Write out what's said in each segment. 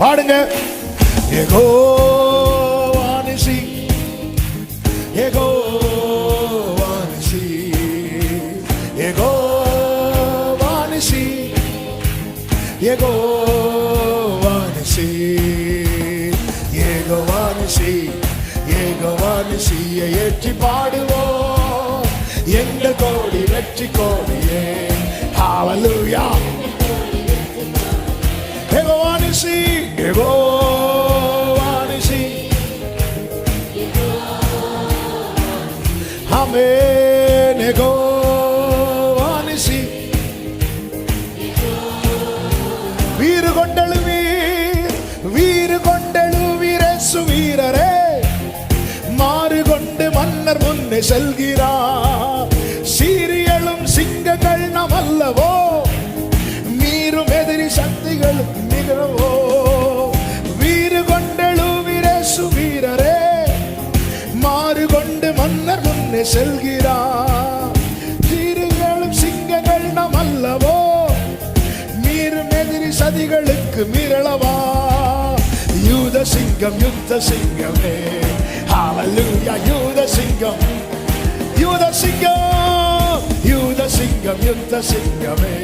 பாடுங்க. ஏகோ வானிசி ஏகோ வானிசி ஏகோ வானிசி ஏகோ வானிசி ஏகோ வானிசி ஏகோ வானிசியை ஏற்றி பாடுவோம். எங்கள் கோடி வெற்றி கோடியே. ஹalleluya ஏகோ வானிசி ஏகோ வானிசி Amen. Ego வானிசி மாறு கொண்டு மன்னர் முன்னே செல்கிறார். சீரியலும் சிங்கங்கள் நாம் அல்லவோ? மீறும் எதிரி சக்திகள் நிகழவோ? செல்கிறார். தீருகளும் சிங்கங்கள் நாம் அல்லவோ? நீரும் எதிரி சதிகளுக்கு மீறளவா யூத சிங்கம் யுத்த சிங்கமே. ஹalleluya யூத சிங்கம். யூத சிங்கம் யூத சிங்கம் யுத்த சிங்கமே.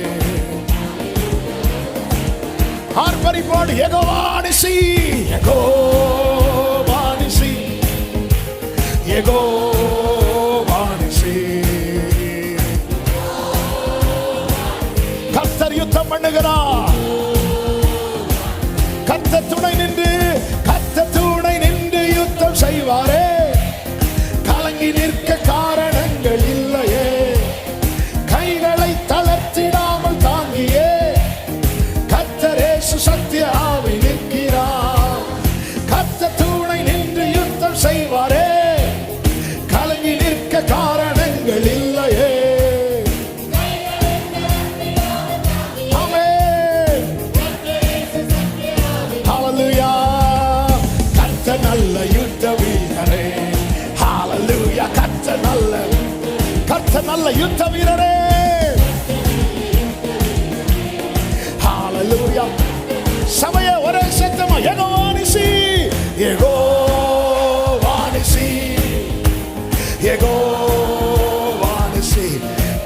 ஆர்ப்பரிப்போடு எகோவானிசி எகோவானிசி எகோ நல்ல யுத்த வீரரே. ஹalleluya சமய ஒரே சத்தமா யெகோவானிசி எகோ யெகோவானிசி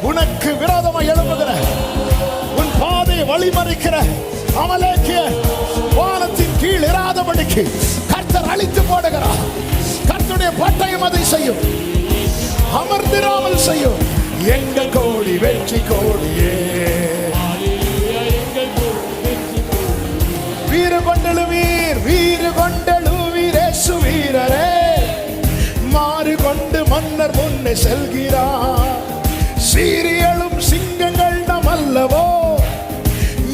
உனக்கு விரோதமாக எழுப்புகிற உன் பாதையை வழிமறிக்கிற அமலேக்கிய வானத்தின் கீழ் இராதபடிக்கு கர்த்தர் அழித்து போடுகிறார். கர்த்தருடைய பட்டயம் அதை செய்யும். அமர்ந்திராமல் செய்யும். எங்கள் கோடி வெற்றி கோடியே வீறு கொண்டெழுவீர் வீர கொண்டெழுவீர் இயேசு வீரரே. மாறு கொண்டு மன்னர் முன்னே செல்கிறார். சீரியலும் சிங்கங்கள் நம் அல்லவோ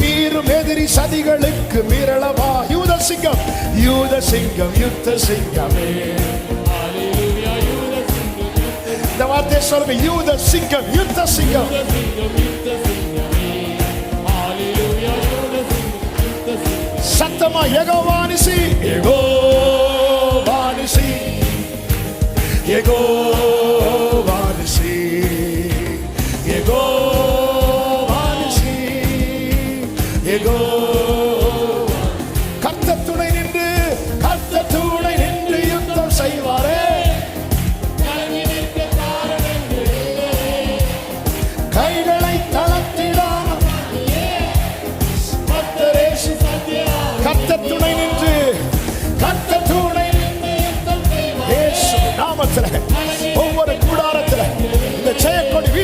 மீறும் எதிரி சதிகளுக்கு மீறளவா யூத சிங்கம் யூத சிங்கம் யுத்த சிங்கமே. இந்த வார்த்தையை சொல்லுங்க யூத சிங்கம் யுத்த சிங்கம் சத்தமா எகோவானிசி எகோவானிசி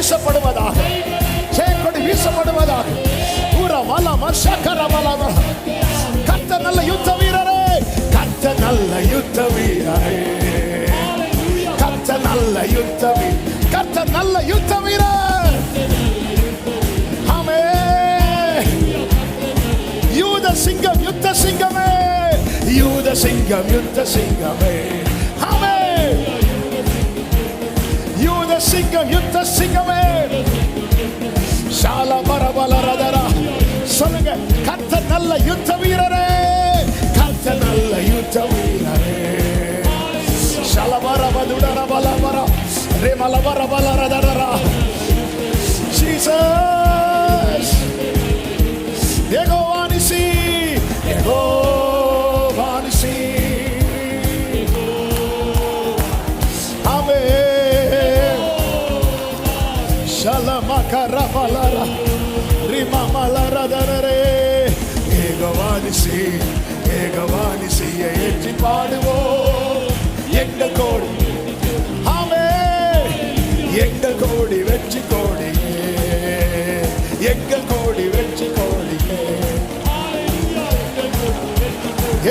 வீசப்படுவதாக. சேக்கொடி வீசப்படுவதாக. ஊர மலம சக்கர மலம கர்த்தர் நல்ல யுத்த வீரரே. கத்த நல்ல யுத்த வீரரே. கத்த நல்ல யுத்த வீர கத்த நல்ல யுத்த வீரர். ஆமென் யூத சிங்கம் யுத்த சிங்கமே. யூத சிங்கம் யுத்த சிங்கமே. யூத சிங்கம் யுத்த சிங்கமே. சால பரபலரதரா சொல்லுங்க கத்த நல்ல யுத்த வீரரே. கத்த நல்ல யுத்த வீரரே. சலபரபதுடர ரே ரேமலபர பலரதரா ஜீசஸ் கரபலர ரிமமலரதரரே ஏகவானிசி ஏகவானிசியை ஏற்றி பாடுவோம் எங்கள் கோடி ஆமே எங்கள் கோடி வெற்றி கோடியே எங்கள் கோடி வெற்றி கோடியே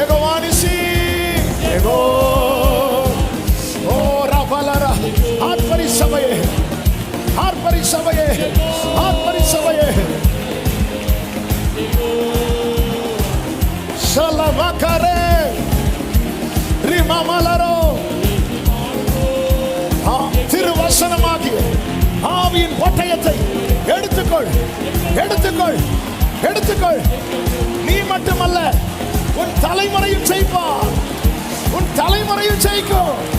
ஏகவானிசி ஏகோ சபையே. ஆர்ப்பரி சபையே. சலவகரே ரிமமலரோ திருவசனமாகிய ஆவியின் பட்டயத்தை எடுத்துக்கொள். எடுத்துக்கொள். எடுத்துக்கொள். நீ மட்டுமல்ல உன் தலைமுறையும் ஜெயிப்பார். உன் தலைமுறையும் ஜெயிக்கும்.